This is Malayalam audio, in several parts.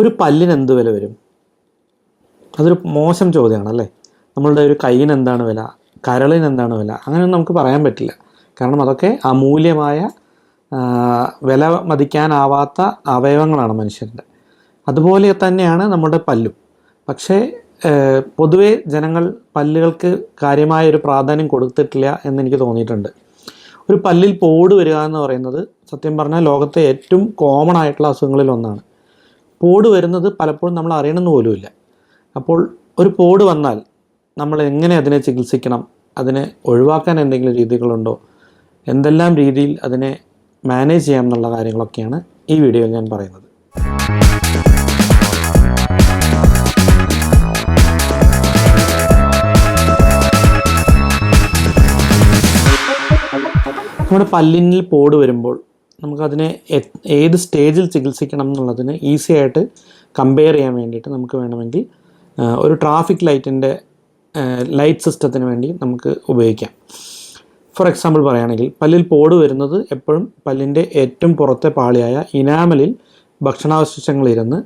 ഒരു പല്ലിന് എന്ത് വില വരും? അതൊരു മോശം ചോദ്യമാണല്ലേ നമ്മളുടെ ഒരു കൈയിന് എന്താണ് വില? കരളിന് എന്താണ് വില? അങ്ങനെയൊന്നും നമുക്ക് പറയാൻ പറ്റില്ല. കാരണം അതൊക്കെ അമൂല്യമായ വില മതിക്കാനാവാത്ത അവയവങ്ങളാണ് മനുഷ്യരുടെ. അതുപോലെ തന്നെയാണ് നമ്മുടെ പല്ലും. പക്ഷേ പൊതുവേ ജനങ്ങൾ പല്ലുകൾക്ക് കാര്യമായ ഒരു പ്രാധാന്യം കൊടുത്തിട്ടില്ല എന്നെനിക്ക് തോന്നിയിട്ടുണ്ട്. ഒരു പല്ലിൽ പോട് വരിക എന്ന് പറയുന്നത് സത്യം പറഞ്ഞാൽ ലോകത്തെ ഏറ്റവും കോമൺ ആയിട്ടുള്ള അസുഖങ്ങളിൽ ഒന്നാണ്. പോട് വരുന്നത് പലപ്പോഴും നമ്മൾ അറിയണമെന്ന് പോലുമില്ല അപ്പോൾ ഒരു പോഡ് വന്നാൽ നമ്മൾ എങ്ങനെ അതിനെ ചികിത്സിക്കണം? അതിനെ ഒഴിവാക്കാൻ എന്തെങ്കിലും രീതികളുണ്ടോ? എന്തെല്ലാം രീതിയിൽ അതിനെ മാനേജ് ചെയ്യാം എന്നുള്ള കാര്യങ്ങളൊക്കെയാണ് ഈ വീഡിയോയിൽ ഞാൻ പറയുന്നത്. നമ്മുടെ പല്ലിനിൽ പോട് വരുമ്പോൾ നമുക്കതിനെ ഏത് സ്റ്റേജിൽ ചികിത്സിക്കണം എന്നുള്ളതിന് ഈസി ആയിട്ട് കമ്പയർ ചെയ്യാൻ വേണ്ടിയിട്ട് നമുക്ക് വേണമെങ്കിൽ ഒരു ട്രാഫിക് ലൈറ്റിന്റെ ലൈറ്റ് സിസ്റ്റത്തിന് വേണ്ടി നമുക്ക് ഉപയോഗിക്കാം. ഫോർ എക്സാമ്പിൾ പറയുകയാണെങ്കിൽ പല്ലിൽ പോട് വരുന്നത് എപ്പോഴും പല്ലിന്റെ ഏറ്റവും പുറത്തെ പാളിയായ ഇനാമലിൽ ഭക്ഷണാവശിഷ്ടങ്ങൾ ഇരുന്ന്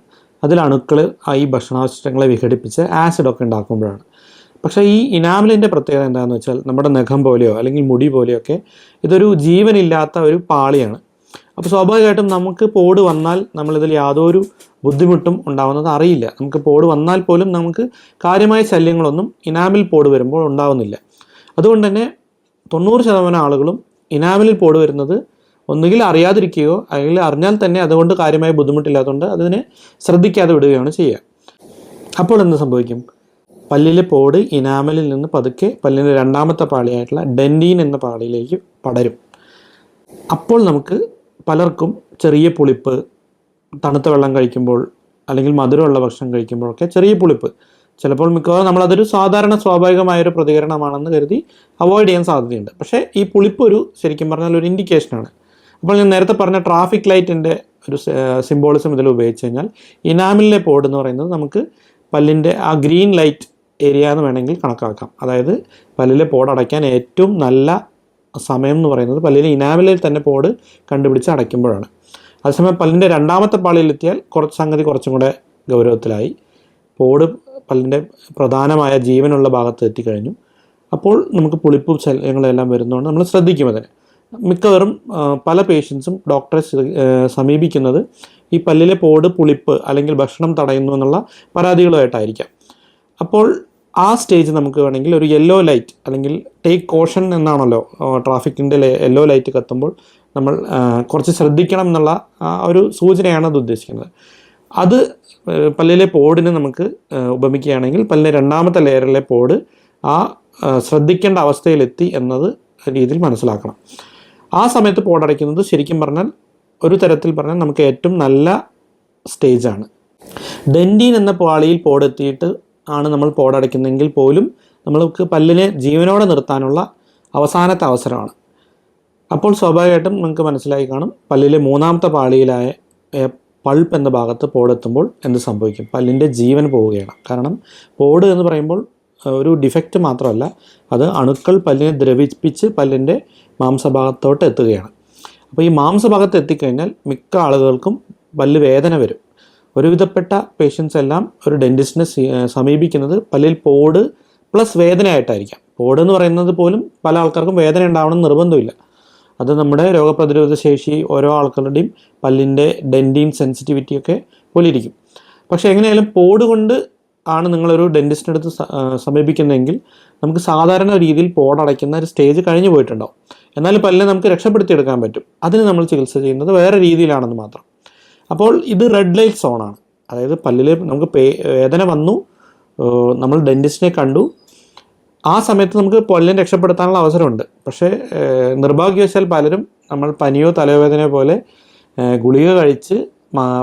അതിൽ അണുക്കൾ ഈ ഭക്ഷണാവശിഷ്ടങ്ങളെ വിഘടിപ്പിച്ച് ആസിഡൊക്കെ ഉണ്ടാക്കുമ്പോഴാണ്. പക്ഷേ ഈ ഇനാമലിന്റെ പ്രത്യേകത എന്താണെന്ന് വെച്ചാൽ നമ്മുടെ നഖം പോലെയോ അല്ലെങ്കിൽ മുടി പോലെയോ ഒക്കെ ഇതൊരു ജീവനില്ലാത്ത ഒരു പാളിയാണ്. അപ്പോൾ സ്വാഭാവികമായിട്ടും നമുക്ക് പോഡ് വന്നാൽ നമ്മളിതിൽ യാതൊരു ബുദ്ധിമുട്ടും ഉണ്ടാവുന്നത് അറിയില്ല. നമുക്ക് പോഡ് വന്നാൽ പോലും നമുക്ക് കാര്യമായ ശല്യങ്ങളൊന്നും ഇനാമിൽ പോഡ് വരുമ്പോൾ ഉണ്ടാവുന്നില്ല. അതുകൊണ്ട് തന്നെ തൊണ്ണൂറ് ശതമാനം ആളുകളും ഇനാമിലിൽ പോഡ് വരുന്നത് ഒന്നുകിൽ അറിയാതിരിക്കുകയോ അല്ലെങ്കിൽ അറിഞ്ഞാൽ തന്നെ അതുകൊണ്ട് കാര്യമായ ബുദ്ധിമുട്ടില്ലാത്തതുകൊണ്ട് അതിനെ ശ്രദ്ധിക്കാതെ വിടുകയാണ് ചെയ്യുക. അപ്പോൾ എന്ത് സംഭവിക്കും? പല്ലിലെ പോട് ഇനാമലിൽ നിന്ന് പതുക്കെ പല്ലിന്റെ രണ്ടാമത്തെ പാളിയായിട്ടുള്ള ഡെന്റീൻ എന്ന പാളിയിലേക്ക് പടരും. അപ്പോൾ നമുക്ക് പലർക്കും ചെറിയ പുളിപ്പ് തണുത്ത വെള്ളം കഴിക്കുമ്പോൾ അല്ലെങ്കിൽ മധുരമുള്ള ഭക്ഷണം കഴിക്കുമ്പോഴൊക്കെ ചെറിയ പുളിപ്പ്. ചിലപ്പോൾ മിക്കവാറും നമ്മളതൊരു സാധാരണ സ്വാഭാവികമായൊരു പ്രതികരണമാണെന്ന് കരുതി അവോയ്ഡ് ചെയ്യാൻ സാധ്യതയുണ്ട്. പക്ഷേ ഈ പുളിപ്പ് ഒരു ശരിക്കും പറഞ്ഞാൽ ഒരു ഇൻഡിക്കേഷനാണ് അപ്പോൾ ഞാൻ നേരത്തെ പറഞ്ഞ ട്രാഫിക് ലൈറ്റിന്റെ ഒരു സിംബോളിസം ഇതിൽ ഉപയോഗിച്ച് കഴിഞ്ഞാൽ ഇനാമിലെ പോഡ് എന്ന് പറയുന്നത് നമുക്ക് പല്ലിന്റെ ആ ഗ്രീൻ ലൈറ്റ് ഏരിയ എന്ന് വേണമെങ്കിൽ കണക്കാക്കാം. അതായത് പല്ലിലെ പോഡ് അടയ്ക്കാൻ ഏറ്റവും നല്ല സമയം എന്ന് പറയുന്നത് പല്ലിലെ ഇനാമിലിൽ തന്നെ പോട് കണ്ടുപിടിച്ച് അടയ്ക്കുമ്പോഴാണ്. അതേസമയം പല്ലിന്റെ രണ്ടാമത്തെ പാളിയിലെത്തിയാൽ കുറച്ച് സംഗതി കുറച്ചും കൂടെ ഗൗരവത്തിലായി. പോട് പല്ലിന്റെ പ്രധാനമായ ജീവനുള്ള ഭാഗത്ത് എത്തിക്കഴിഞ്ഞു. അപ്പോൾ നമുക്ക് പുളിപ്പ് ശല്യങ്ങളെല്ലാം വരുന്നതുകൊണ്ട് നമ്മൾ ശ്രദ്ധിക്കും അതിന്. മിക്കവാറും പല പേഷ്യൻസും ഡോക്ടറെ സമീപിക്കുന്നത് ഈ പല്ലിലെ പോട് പുളിപ്പ് അല്ലെങ്കിൽ ഭക്ഷണം തടയുന്നു എന്നുള്ള പരാതികളുമായിട്ടായിരിക്കാം. അപ്പോൾ ആ സ്റ്റേജ് നമുക്ക് വേണമെങ്കിൽ ഒരു യെല്ലോ ലൈറ്റ് അല്ലെങ്കിൽ ടേക്ക് കോഷൻ എന്നാണല്ലോ ട്രാഫിക്കിന്റെ യെല്ലോ ലൈറ്റ് കത്തുമ്പോൾ നമ്മൾ കുറച്ച് ശ്രദ്ധിക്കണം എന്നുള്ള ഒരു സൂചനയാണ് അത് ഉദ്ദേശിക്കുന്നത്. അത് പല്ലിലെ പോഡിന് നമുക്ക് ഉപമിക്കുകയാണെങ്കിൽ പല്ലിലെ രണ്ടാമത്തെ ലെയറിലെ പോഡ് ആ ആ, ശ്രദ്ധിക്കേണ്ട അവസ്ഥയിലെത്തി എന്നത് രീതിയിൽ മനസ്സിലാക്കണം. ആ സമയത്ത് പോടടയ്ക്കുന്നത് ശരിക്കും പറഞ്ഞാൽ ഒരു തരത്തിൽ പറഞ്ഞാൽ നമുക്ക് ഏറ്റവും നല്ല സ്റ്റേജാണ് ഡെന്റീൻ എന്ന പാളിയിൽ പോടെത്തിയിട്ട് ആണ് നമ്മൾ പോടടയ്ക്കുന്നതെങ്കിൽ പോലും നമ്മൾക്ക് പല്ലിനെ ജീവനോടെ നിർത്താനുള്ള അവസാനത്തെ അവസരമാണ്. അപ്പോൾ സ്വാഭാവികമായിട്ടും നിങ്ങൾക്ക് മനസ്സിലായി കാണും പല്ലിലെ മൂന്നാമത്തെ പാളിയിലായ പൾപ്പ് എന്ന ഭാഗത്ത് പോടെത്തുമ്പോൾ എന്ത് സംഭവിക്കും? പല്ലിന്റെ ജീവൻ പോവുകയാണ്. കാരണം പോട് എന്ന് പറയുമ്പോൾ ഒരു ഡിഫക്റ്റ് മാത്രമല്ല അത് അണുക്കൾ പല്ലിനെ ദ്രവിപ്പിച്ച് പല്ലിന്റെ മാംസഭാഗത്തോട്ട് എത്തുകയാണ്. അപ്പോൾ ഈ മാംസഭാഗത്ത് എത്തിക്കഴിഞ്ഞാൽ മിക്ക ആളുകൾക്കും പല്ല് വേദന വരും. ഒരുവിധപ്പെട്ട പേഷ്യൻസ് എല്ലാം ഒരു ഡെന്റിസ്റ്റിനെ സമീപിക്കുന്നത് പല്ലിൽ പോട് പ്ലസ് വേദനയായിട്ടായിരിക്കാം. പോട് എന്ന് പറയുന്നത് പോലും പല ആൾക്കാർക്കും വേദന ഉണ്ടാവണം നിർബന്ധമില്ല. അത് നമ്മുടെ രോഗപ്രതിരോധ ശേഷി ഓരോ ആൾക്കാരുടെയും പല്ലിന്റെ ഡെന്റീൻ സെൻസിറ്റിവിറ്റി ഒക്കെ പോലെ പക്ഷെ എങ്ങനെയായാലും പോട് കൊണ്ട് ആണ് നിങ്ങളൊരു ഡെന്റിസ്റ്റിന്റെ അടുത്ത് സമീപിക്കുന്നതെങ്കിൽ നമുക്ക് സാധാരണ രീതിയിൽ പോടടയ്ക്കുന്ന ഒരു സ്റ്റേജ് കഴിഞ്ഞു പോയിട്ടുണ്ടാവും. എന്നാൽ പല്ലിനെ നമുക്ക് രക്ഷപ്പെടുത്തിയെടുക്കാൻ പറ്റും. അതിന് നമ്മൾ ചികിത്സ ചെയ്യുന്നത് വേറെ രീതിയിലാണെന്ന് മാത്രം. അപ്പോൾ ഇത് റെഡ് ലൈറ്റ് സോണാണ് അതായത് പല്ലിൽ നമുക്ക് പേ വേദന വന്നു നമ്മൾ ഡെന്റിസ്റ്റിനെ കണ്ടു. ആ സമയത്ത് നമുക്ക് പല്ലിനെ രക്ഷപ്പെടുത്താനുള്ള അവസരമുണ്ട്. പക്ഷേ നിർഭാഗ്യവശാൽ പലരും നമ്മൾ പനിയോ തലവേദനയോ പോലെ ഗുളിക കഴിച്ച്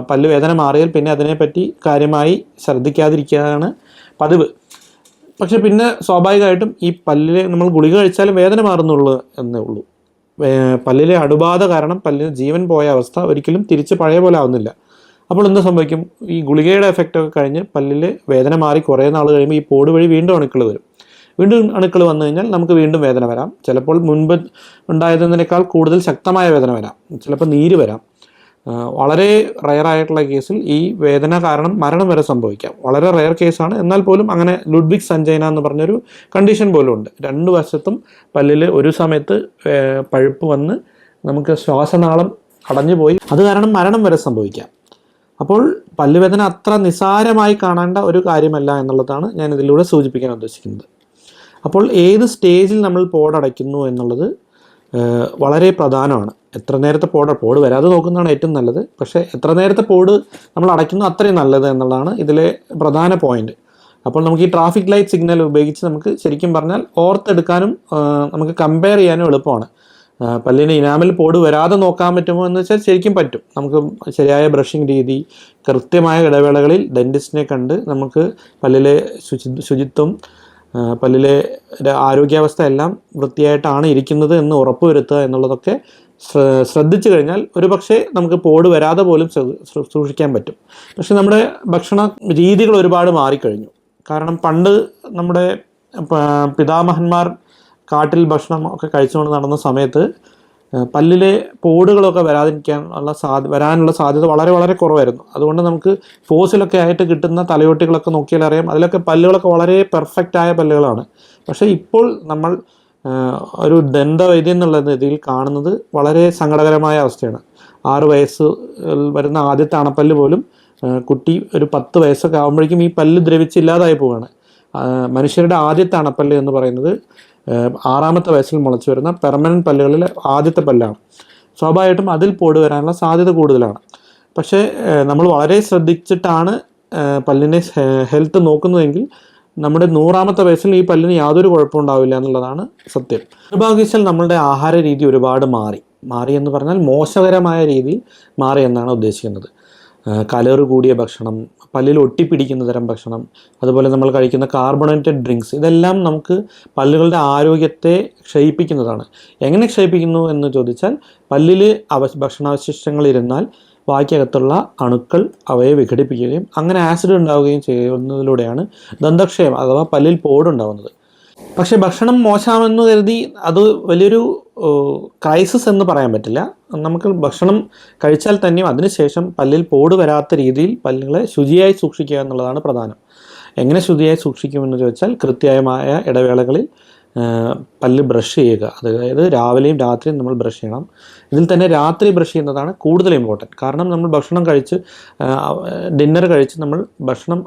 പല്ല് വേദന മാറിയാൽ പിന്നെ അതിനെപ്പറ്റി കാര്യമായി ശ്രദ്ധിക്കാതിരിക്കുകയാണ് പതിവ്. പക്ഷെ പിന്നെ സ്വാഭാവികമായിട്ടും ഈ പല്ലിലെ നമ്മൾ ഗുളിക കഴിച്ചാലും വേദന മാറുന്നുള്ളൂ എന്നേ ഉള്ളൂ. പല്ലിലെ അടുബാധ കാരണം പല്ലിന് ജീവൻ പോയ അവസ്ഥ ഒരിക്കലും തിരിച്ച് പഴയ പോലെ ആവുന്നില്ല. അപ്പോൾ എന്ത് സംഭവിക്കും? ഈ ഗുളികയുടെ എഫക്റ്റ് ഒക്കെ കഴിഞ്ഞ് പല്ലിൽ വേദന മാറി കുറേ നാൾ കഴിയുമ്പോൾ ഈ പോട് വഴി വീണ്ടും അണുക്കൾ വരും. വീണ്ടും അണുക്കൾ വന്നു കഴിഞ്ഞാൽ നമുക്ക് വീണ്ടും വേദന വരാം. ചിലപ്പോൾ മുൻപ് ഉണ്ടായതിനേക്കാൾ കൂടുതൽ ശക്തമായ വേദന വരാം. ചിലപ്പോൾ നീര് വരാം. വളരെ റയർ ആയിട്ടുള്ള കേസിൽ ഈ വേദന കാരണം മരണം വരെ സംഭവിക്കാം. വളരെ റയർ കേസാണ് എന്നാൽ പോലും അങ്ങനെ ലുഡ്വിക് സഞ്ജയന എന്ന് പറഞ്ഞൊരു കണ്ടീഷൻ പോലും ഉണ്ട്. രണ്ട് വശത്തും പല്ലിൽ ഒരു സമയത്ത് പഴുപ്പ് വന്ന് നമുക്ക് ശ്വാസനാളം അടഞ്ഞു പോയി. അത് കാരണം മരണം വരെ സംഭവിക്കാം. അപ്പോൾ പല്ലുവേദന അത്ര നിസാരമായി കാണേണ്ട ഒരു കാര്യമല്ല എന്നുള്ളതാണ് ഞാൻ ഇതിലൂടെ സൂചിപ്പിക്കാൻ ഉദ്ദേശിക്കുന്നത്. അപ്പോൾ ഏത് സ്റ്റേജിൽ നമ്മൾ പോടടയ്ക്കുന്നു എന്നുള്ളത് വളരെ പ്രധാനമാണ്. എത്ര നേരത്തെ പോട പോട് വരാതെ നോക്കുന്നതാണ് ഏറ്റവും നല്ലത്. പക്ഷേ എത്ര നേരത്തെ പോട് നമ്മൾ അടയ്ക്കുന്നു അത്രയും നല്ലത് എന്നുള്ളതാണ് ഇതിലെ പ്രധാന പോയിന്റ് അപ്പോൾ നമുക്ക് ഈ ട്രാഫിക് ലൈറ്റ് സിഗ്നൽ ഉപയോഗിച്ച് നമുക്ക് ശരിക്കും പറഞ്ഞാൽ ഓർത്തെടുക്കാനും നമുക്ക് കമ്പയർ ചെയ്യാനും എളുപ്പമാണ്. പല്ലിന് ഇനാമിൽ പോട് വരാതെ നോക്കാൻ പറ്റുമോ എന്ന് വെച്ചാൽ ശരിക്കും പറ്റും. നമുക്ക് ശരിയായ ബ്രഷിംഗ് രീതി കൃത്യമായ ഇടവേളകളിൽ ഡെന്റിസ്റ്റിനെ കണ്ട് നമുക്ക് പല്ലിലെ ശുചി ശുചിത്വം പല്ലിലെ ആരോഗ്യാവസ്ഥ എല്ലാം വൃത്തിയായിട്ടാണ് ഇരിക്കുന്നത് എന്ന് ഉറപ്പുവരുത്തുക എന്നുള്ളതൊക്കെ ശ്രദ്ധിച്ചു കഴിഞ്ഞാൽ ഒരു പക്ഷേ നമുക്ക് പോട് വരാതെ പോലും സൂക്ഷിക്കാൻ പറ്റും. പക്ഷെ നമ്മുടെ ഭക്ഷണ രീതികൾ ഒരുപാട് മാറിക്കഴിഞ്ഞു. കാരണം പണ്ട് നമ്മുടെ പിതാമഹന്മാർ കാട്ടിൽ ഭക്ഷണം ഒക്കെ കഴിച്ചുകൊണ്ട് നടന്ന സമയത്ത് പല്ലിലെ പോടുകളൊക്കെ വരാതിരിക്കാനുള്ള സാധ്യ വരാനുള്ള സാധ്യത വളരെ വളരെ കുറവായിരുന്നു. അതുകൊണ്ട് നമുക്ക് ഫോസിലൊക്കെ ആയിട്ട് കിട്ടുന്ന തലയോട്ടികളൊക്കെ നോക്കിയാൽ അറിയാം അതിലൊക്കെ പല്ലുകളൊക്കെ വളരെ പെർഫെക്റ്റ് ആയ പല്ലുകളാണ്. പക്ഷേ ഇപ്പോൾ നമ്മൾ ഒരു ദന്തവൈദ്യം എന്നുള്ള രീതിയിൽ കാണുന്നത് വളരെ സങ്കടകരമായ അവസ്ഥയാണ്. ആറ് വയസ്സ് വരുന്ന ആദ്യത്തെ അണപ്പല്ല് പോലും കുട്ടി ഒരു പത്ത് വയസ്സൊക്കെ ആകുമ്പോഴേക്കും ഈ പല്ല് ദ്രവിച്ചില്ലാതായി പോവുകയാണ് മനുഷ്യരുടെ ആദ്യത്തെ അണപ്പല്ല് എന്ന് പറയുന്നത് ആറാമത്തെ വയസ്സിൽ മുളച്ചു വരുന്ന പെർമനന്റ് പല്ലുകളിൽ ആദ്യത്തെ പല്ലാണ്. സ്വാഭാവികമായിട്ടും അതിൽ പോട് വരാനുള്ള സാധ്യത കൂടുതലാണ്. പക്ഷേ നമ്മൾ വളരെ ശ്രദ്ധിച്ചിട്ടാണ് പല്ലിനെ ഹെൽത്ത് നോക്കുന്നതെങ്കിൽ നമ്മുടെ നൂറാമത്തെ വയസ്സിൽ ഈ പല്ലിന് യാതൊരു കുഴപ്പവും ഉണ്ടാവില്ല എന്നുള്ളതാണ് സത്യം. നിർഭാഗ്യവശാൽ നമ്മളുടെ ആഹാര രീതി ഒരുപാട് മാറി. മാറി എന്ന് പറഞ്ഞാൽ മോശകരമായ രീതിയിൽ മാറി എന്നാണ് ഉദ്ദേശിക്കുന്നത്. കലറ് കൂടിയ ഭക്ഷണം പല്ലിൽ ഒട്ടിപ്പിടിക്കുന്ന തരം ഭക്ഷണം അതുപോലെ നമ്മൾ കഴിക്കുന്ന കാർബണേറ്റഡ് ഡ്രിങ്ക്സ് ഇതെല്ലാം നമുക്ക് പല്ലുകളുടെ ആരോഗ്യത്തെ ക്ഷയിപ്പിക്കുന്നതാണ്. എങ്ങനെ ക്ഷയിപ്പിക്കുന്നു എന്ന് ചോദിച്ചാൽ പല്ലിൽ അവ ഭക്ഷണാവശിഷ്ടങ്ങൾ ഇരുന്നാൽ വായ്ക്കകത്തുള്ള അണുക്കൾ അവയെ വിഘടിപ്പിക്കുകയും അങ്ങനെ ആസിഡ് ഉണ്ടാവുകയും ചെയ്യുന്നതിലൂടെയാണ് ദന്തക്ഷയം അഥവാ പല്ലിൽ പോടുണ്ടാവുന്നത് പക്ഷേ ഭക്ഷണം മോശമാണെന്ന് കരുതി അത് വലിയൊരു ക്രൈസിസ് എന്ന് പറയാൻ പറ്റില്ല. നമുക്ക് ഭക്ഷണം കഴിച്ചാൽ തന്നെയും അതിനുശേഷം പല്ലിൽ പോട് വരാത്ത രീതിയിൽ പല്ലുകളെ ശുചിയായി സൂക്ഷിക്കുക എന്നുള്ളതാണ് പ്രധാനം. എങ്ങനെ ശുചിയായി സൂക്ഷിക്കുമെന്ന് ചോദിച്ചാൽ കൃത്യമായ ഇടവേളകളിൽ പല്ല് ബ്രഷ് ചെയ്യുക. അതായത് രാവിലെയും രാത്രിയും നമ്മൾ ബ്രഷ് ചെയ്യണം. ഇതിൽ തന്നെ രാത്രി ബ്രഷ് ചെയ്യുന്നതാണ് കൂടുതൽ ഇമ്പോർട്ടന്റ് കാരണം നമ്മൾ ഭക്ഷണം കഴിച്ച് ഡിന്നർ കഴിച്ച് നമ്മൾ ഭക്ഷണം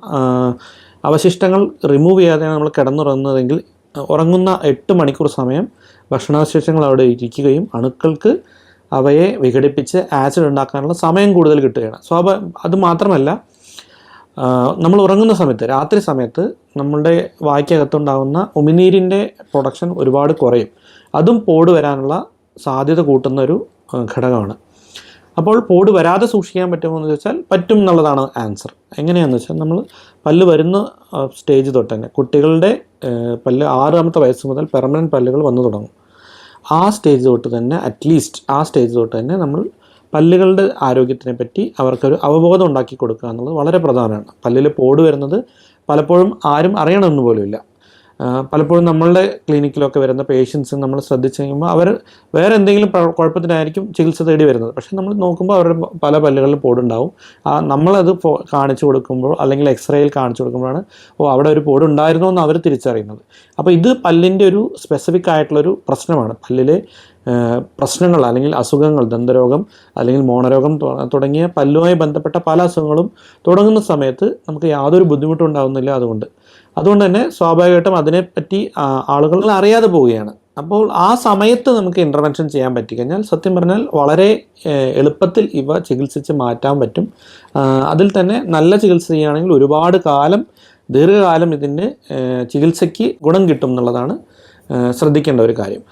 അവശിഷ്ടങ്ങൾ റിമൂവ് ചെയ്യാതെയാണ് നമ്മൾ കിടന്നുറങ്ങുന്നതെങ്കിൽ ഉറങ്ങുന്ന എട്ട് മണിക്കൂർ സമയം ഭക്ഷണാവശിഷ്ടങ്ങൾ അവിടെ ഇരിക്കുകയും അണുക്കൾക്ക് അവയെ വിഘടിപ്പിച്ച് ആസിഡ് ഉണ്ടാക്കാനുള്ള സമയം കൂടുതൽ കിട്ടുകയാണ്. സ്വാഭാ അത് മാത്രമല്ല നമ്മൾ ഉറങ്ങുന്ന സമയത്ത് രാത്രി സമയത്ത് നമ്മളുടെ വായ്ക്കകത്തുണ്ടാകുന്ന ഉമിനീരിന്റെ പ്രൊഡക്ഷൻ ഒരുപാട് കുറയും. അതും പോട് വരാനുള്ള സാധ്യത കൂട്ടുന്ന ഒരു ഘടകമാണ്. അപ്പോൾ പോട് വരാതെ സൂക്ഷിക്കാൻ പറ്റുമോ എന്ന് ചോദിച്ചാൽ പറ്റും എന്നുള്ളതാണ് ആൻസർ എങ്ങനെയാണെന്ന് വെച്ചാൽ നമ്മൾ പല്ല് വരുന്ന സ്റ്റേജ് തൊട്ട് തന്നെ കുട്ടികളുടെ പല്ല് ആറാമത്തെ വയസ്സ് മുതൽ പെർമനന്റ് പല്ലുകൾ വന്നു തുടങ്ങും. ആ സ്റ്റേജ് തൊട്ട് തന്നെ അറ്റ്ലീസ്റ്റ് ആ സ്റ്റേജ് തൊട്ട് തന്നെ നമ്മൾ പല്ലുകളുടെ ആരോഗ്യത്തിനെ പറ്റി അവർക്കൊരു അവബോധം ഉണ്ടാക്കി കൊടുക്കുക എന്നുള്ളത് വളരെ പ്രധാനമാണ്. പല്ലിൽ പോട് വരുന്നത് പലപ്പോഴും ആരും അറിയണമെന്ന് പോലുമില്ല പലപ്പോഴും നമ്മളുടെ ക്ലിനിക്കിലൊക്കെ വരുന്ന പേഷ്യൻസ് നമ്മൾ ശ്രദ്ധിച്ച് കഴിയുമ്പോൾ അവർ വേറെ എന്തെങ്കിലും കുഴപ്പത്തിനായിരിക്കും ചികിത്സ തേടി വരുന്നത്. പക്ഷേ നമ്മൾ നോക്കുമ്പോൾ അവരുടെ പല പല്ലുകളിൽ പോടുണ്ടാവും ആ നമ്മളത് കാണിച്ചു കൊടുക്കുമ്പോൾ അല്ലെങ്കിൽ എക്സ്റേയിൽ കാണിച്ചു കൊടുക്കുമ്പോഴാണ് ഓ അവിടെ ഒരു പോടുണ്ടായിരുന്നോ എന്ന് അവർ തിരിച്ചറിയുന്നത്. അപ്പോൾ ഇത് പല്ലിന്റെ ഒരു സ്പെസിഫിക് ആയിട്ടുള്ളൊരു പ്രശ്നമാണ്. പല്ലിലെ പ്രശ്നങ്ങൾ അല്ലെങ്കിൽ അസുഖങ്ങൾ ദന്തരോഗം അല്ലെങ്കിൽ മോണരോഗം തുടങ്ങിയ പല്ലുമായി ബന്ധപ്പെട്ട പല അസുഖങ്ങളും തുടങ്ങുന്ന സമയത്ത് നമുക്ക് യാതൊരു ബുദ്ധിമുട്ടും ഉണ്ടാകുന്നില്ല അതുകൊണ്ട്. അതുകൊണ്ട് തന്നെ സ്വാഭാവികമായിട്ടും അതിനെപ്പറ്റി ആളുകൾ അറിയാതെ പോവുകയാണ്. അപ്പോൾ ആ സമയത്ത് നമുക്ക് ഇന്റർവെൻഷൻ ചെയ്യാൻ പറ്റിക്കഴിഞ്ഞാൽ സത്യം പറഞ്ഞാൽ വളരെ എളുപ്പത്തിൽ ഇവ ചികിത്സിച്ച് മാറ്റാൻ പറ്റും. അതിൽ തന്നെ നല്ല ചികിത്സ ചെയ്യുകയാണെങ്കിൽ ഒരുപാട് കാലം ദീർഘകാലം ഏഹ്, ചികിത്സയ്ക്ക് ഗുണം കിട്ടും എന്നുള്ളതാണ് ശ്രദ്ധിക്കേണ്ട ഒരു കാര്യം.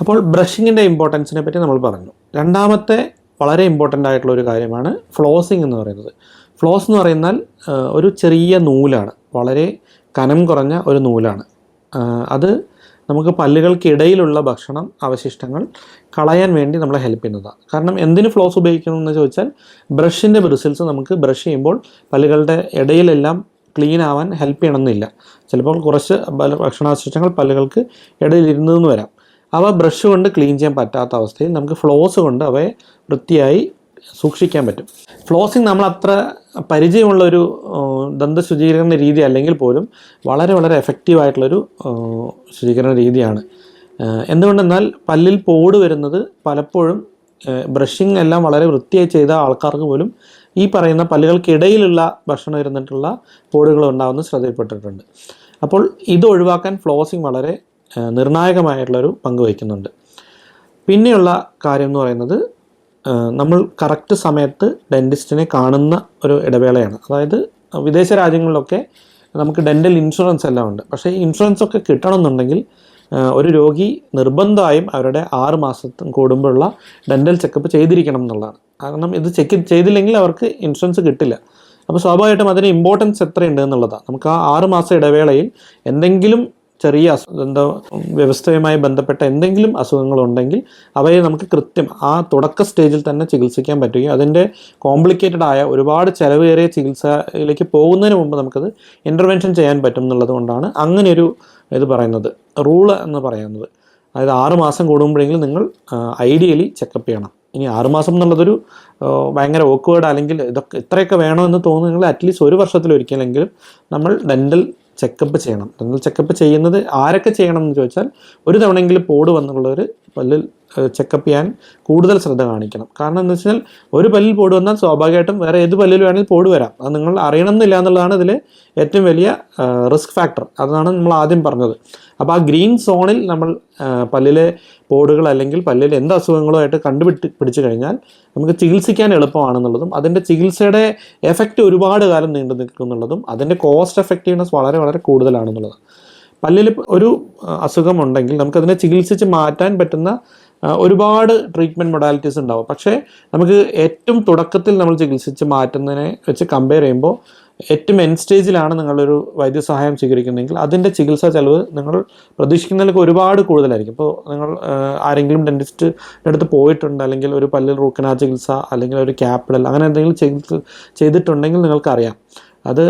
അപ്പോൾ ബ്രഷിങ്ങിന്റെ ഇമ്പോർട്ടൻസിനെ പറ്റി നമ്മൾ പറഞ്ഞു. രണ്ടാമത്തെ വളരെ ഇമ്പോർട്ടന്റ് ആയിട്ടുള്ള ഒരു കാര്യമാണ് ഫ്ലോസിങ് എന്ന് പറയുന്നത്. ഫ്ലോസ് എന്ന് പറയുന്നാൽ ഒരു ചെറിയ നൂലാണ്. വളരെ കനം കുറഞ്ഞ ഒരു നൂലാണ്. അത് നമുക്ക് പല്ലുകൾക്കിടയിലുള്ള ഭക്ഷണം അവശിഷ്ടങ്ങൾ കളയാൻ വേണ്ടി നമ്മളെ ഹെൽപ്പ് ചെയ്യുന്നതാണ്. കാരണം എന്തിന് ഫ്ലോസ് ഉപയോഗിക്കുന്നു എന്ന് ചോദിച്ചാൽ ബ്രഷിന്റെ ബ്രിസിൽസ് നമുക്ക് ബ്രഷ് ചെയ്യുമ്പോൾ പല്ലുകളുടെ ഇടയിലെല്ലാം ക്ലീൻ ആവാൻ ഹെൽപ്പ് ചെയ്യണമെന്നില്ല. ചിലപ്പോൾ കുറച്ച് ഭക്ഷണാവശിഷ്ടങ്ങൾ പല്ലുകൾക്ക് ഇടയിലിരുന്നതെന്ന് വരാം. അവ ബ്രഷ് കൊണ്ട് ക്ലീൻ ചെയ്യാൻ പറ്റാത്ത അവസ്ഥയിൽ നമുക്ക് ഫ്ലോസ് കൊണ്ട് അവയെ വൃത്തിയായി സൂക്ഷിക്കാൻ പറ്റും. ഫ്ലോസിങ് നമ്മൾ അത്ര പരിചയമുള്ള ഒരു ദന്ത ശുചീകരണ രീതി അല്ലെങ്കിൽ പോലും വളരെ വളരെ എഫക്റ്റീവ് ആയിട്ടുള്ളൊരു ശുചീകരണ രീതിയാണ്. എന്തുകൊണ്ടെന്നാൽ പല്ലിൽ പോട് വരുന്നത് പലപ്പോഴും ബ്രഷിങ് എല്ലാം വളരെ വൃത്തിയായി ചെയ്ത ആൾക്കാർക്ക് പോലും ഈ പറയുന്ന പല്ലുകൾക്കിടയിലുള്ള ഭക്ഷണം ഇരുന്നിട്ടുള്ള പോടുകൾ ഉണ്ടാകുന്ന ശ്രദ്ധയിൽപ്പെട്ടിട്ടുണ്ട്. അപ്പോൾ ഇത് ഒഴിവാക്കാൻ ഫ്ലോസിങ് വളരെ നിർണായകമായിട്ടുള്ളൊരു പങ്ക് വഹിക്കുന്നുണ്ട്. പിന്നെയുള്ള കാര്യം എന്ന് പറയുന്നത് നമ്മൾ കറക്റ്റ് സമയത്ത് ഡെന്റിസ്റ്റിനെ കാണുന്ന ഒരു ഇടവേളയാണ്. അതായത് വിദേശ രാജ്യങ്ങളിലൊക്കെ നമുക്ക് ഡെന്റൽ ഇൻഷുറൻസ് എല്ലാം ഉണ്ട്. പക്ഷേ ഇൻഷുറൻസ് ഒക്കെ കിട്ടണമെന്നുണ്ടെങ്കിൽ ഒരു രോഗി നിർബന്ധമായും അവരുടെ ആറ് മാസത്തും കൂടുമ്പോഴുള്ള ഡെന്റൽ ചെക്കപ്പ് ചെയ്തിരിക്കണം എന്നുള്ളതാണ്. കാരണം ഇത് ചെക്ക് ചെയ്തില്ലെങ്കിൽ അവർക്ക് ഇൻഷുറൻസ് കിട്ടില്ല. അപ്പോൾ സ്വാഭാവികമായിട്ടും അതിന് ഇമ്പോർട്ടൻസ് എത്രയുണ്ട് എന്നുള്ളതാണ്. നമുക്ക് ആ ആറ് മാസം ഇടവേളയിൽ എന്തെങ്കിലും ചെറിയ എന്തോ വ്യവസ്ഥയുമായി ബന്ധപ്പെട്ട എന്തെങ്കിലും അസുഖങ്ങളുണ്ടെങ്കിൽ അവയെ നമുക്ക് കൃത്യം ആ തുടക്ക സ്റ്റേജിൽ തന്നെ ചികിത്സിക്കാൻ പറ്റുകയും അതിന്റെ കോംപ്ലിക്കേറ്റഡ് ആയ ഒരുപാട് ചിലവേറിയ ചികിത്സയിലേക്ക് പോകുന്നതിന് മുമ്പ് നമുക്കത് ഇന്റർവെൻഷൻ ചെയ്യാൻ പറ്റും എന്നുള്ളത് കൊണ്ടാണ് അങ്ങനെയൊരു ഇത് പറയുന്നത്. റൂൾ എന്ന് പറയുന്നത്. അതായത് ആറ് മാസം കൂടുമ്പോഴെങ്കിലും നിങ്ങൾ ഐഡിയലി ചെക്കപ്പ് ചെയ്യണം. ഇനി ആറുമാസം എന്നുള്ളതൊരു ഭയങ്കര ഓക്വേർഡ് അല്ലെങ്കിൽ ഇതൊക്കെ ഇത്രയൊക്കെ വേണമെന്ന് തോന്നുന്നെങ്കിൽ അറ്റ്ലീസ്റ്റ് ഒരു വർഷത്തിലൊരിക്കലെങ്കിലും നമ്മൾ ഡെന്റൽ ചെക്കപ്പ് ചെയ്യണം. ഡെന്റൽ ചെക്കപ്പ് ചെയ്യുന്നത് ആരൊക്കെ ചെയ്യണം എന്ന് ചോദിച്ചാൽ ഒരു തവണയെങ്കിലും പോട് വന്നുള്ളവർ പല്ലിൽ ചെക്കപ്പ് ചെയ്യാൻ കൂടുതൽ ശ്രദ്ധ കാണിക്കണം. കാരണം എന്ന് വെച്ചാൽ ഒരു പല്ലിൽ പോട് വന്നാൽ സ്വാഭാവികമായിട്ടും വേറെ ഏത് പല്ലിൽ വേണമെങ്കിൽ പോട് വരാം. അത് നിങ്ങൾ അറിയണമെന്നില്ല എന്നുള്ളതാണ് ഇതിൽ ഏറ്റവും വലിയ റിസ്ക് ഫാക്ടർ അതാണ് നമ്മൾ ആദ്യം പറഞ്ഞത്. അപ്പോൾ ആ ഗ്രീൻ സോണിൽ നമ്മൾ പല്ലിലെ പോടുകൾ അല്ലെങ്കിൽ പല്ലിൽ എന്ത് അസുഖങ്ങളോ ആയിട്ട് കണ്ടുപിടി പിടിച്ചു കഴിഞ്ഞാൽ നമുക്ക് ചികിത്സിക്കാൻ എളുപ്പമാണെന്നുള്ളതും അതിന്റെ ചികിത്സയുടെ എഫക്റ്റ് ഒരുപാട് കാലം നീണ്ടു നിൽക്കുന്നുള്ളതും അതിന്റെ കോസ്റ്റ് എഫക്റ്റീവ്നെസ് വളരെ വളരെ കൂടുതലാണെന്നുള്ളത്. പല്ലിൽ ഒരു അസുഖമുണ്ടെങ്കിൽ നമുക്കതിനെ ചികിത്സിച്ച് മാറ്റാൻ പറ്റുന്ന ഒരുപാട് ട്രീറ്റ്മെന്റ് മൊഡാലിറ്റീസ് ഉണ്ടാവും. പക്ഷേ നമുക്ക് ഏറ്റവും തുടക്കത്തിൽ നമ്മൾ ചികിത്സിച്ച് മാറ്റുന്നതിനെ വെച്ച് കമ്പയർ ചെയ്യുമ്പോൾ ഏറ്റവും എൻ സ്റ്റേജിലാണ് നിങ്ങളൊരു വൈദ്യസഹായം സ്വീകരിക്കുന്നതെങ്കിൽ അതിന്റെ ചികിത്സാ ചെലവ് നിങ്ങൾ പ്രതീക്ഷിക്കുന്നതിലൊക്കെ ഒരുപാട് കൂടുതലായിരിക്കും. ഇപ്പോൾ നിങ്ങൾ ആരെങ്കിലും ഡെന്റിസ്റ്റിന്റെ അടുത്ത് പോയിട്ടുണ്ട് അല്ലെങ്കിൽ ഒരു പല്ലിൽ റൂക്കനാ ചികിത്സ അല്ലെങ്കിൽ ഒരു ക്യാപ്പിടൽ അങ്ങനെ എന്തെങ്കിലും ചികിത്സ ചെയ്തിട്ടുണ്ടെങ്കിൽ നിങ്ങൾക്കറിയാം. അത്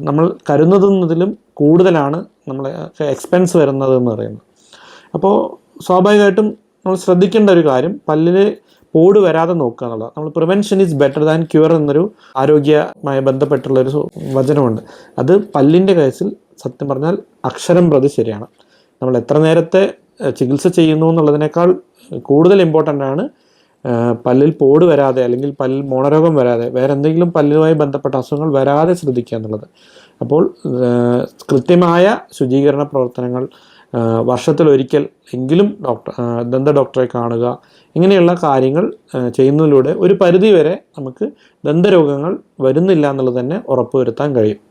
നമ്മൾ കരുതുന്നതിലും കൂടുതലാണ് നമ്മളെ എക്സ്പെൻസ് വരുന്നത് എന്ന് പറയുന്നത്. അപ്പോൾ സ്വാഭാവികമായിട്ടും നമ്മൾ ശ്രദ്ധിക്കേണ്ട ഒരു കാര്യം പല്ലിൽ പോട് വരാതെ നോക്കുക എന്നുള്ളത് നമ്മൾ prevention is better than cure എന്നൊരു ആരോഗ്യമായി ബന്ധപ്പെട്ടുള്ള ഒരു വചനമുണ്ട്. അത് പല്ലിന്റെ കേസിൽ സത്യം പറഞ്ഞാൽ അക്ഷരം പ്രതി ശരിയാണ്. നമ്മൾ എത്ര നേരത്തെ ചികിത്സ ചെയ്യുന്നു എന്നുള്ളതിനേക്കാൾ കൂടുതൽ ഇമ്പോർട്ടന്റ് ആണ് പല്ലിൽ പോട് വരാതെ അല്ലെങ്കിൽ പല്ലിൽ മോണരോഗം വരാതെ വേറെ എന്തെങ്കിലും പല്ലുമായി ബന്ധപ്പെട്ട അസുഖങ്ങൾ വരാതെ ശ്രദ്ധിക്കുക എന്നുള്ളത്. അപ്പോൾ കൃത്യമായ ശുചീകരണ പ്രവർത്തനങ്ങൾ വർഷത്തിലൊരിക്കൽ എങ്കിലും ഡോക്ടർ ദന്ത ഡോക്ടറെ കാണുക. ഇങ്ങനെയുള്ള കാര്യങ്ങൾ ചെയ്യുന്നതിലൂടെ ഒരു പരിധിവരെ നമുക്ക് ദന്തരോഗങ്ങൾ വരുന്നില്ല എന്നുള്ളത് തന്നെ ഉറപ്പുവരുത്താൻ കഴിയും.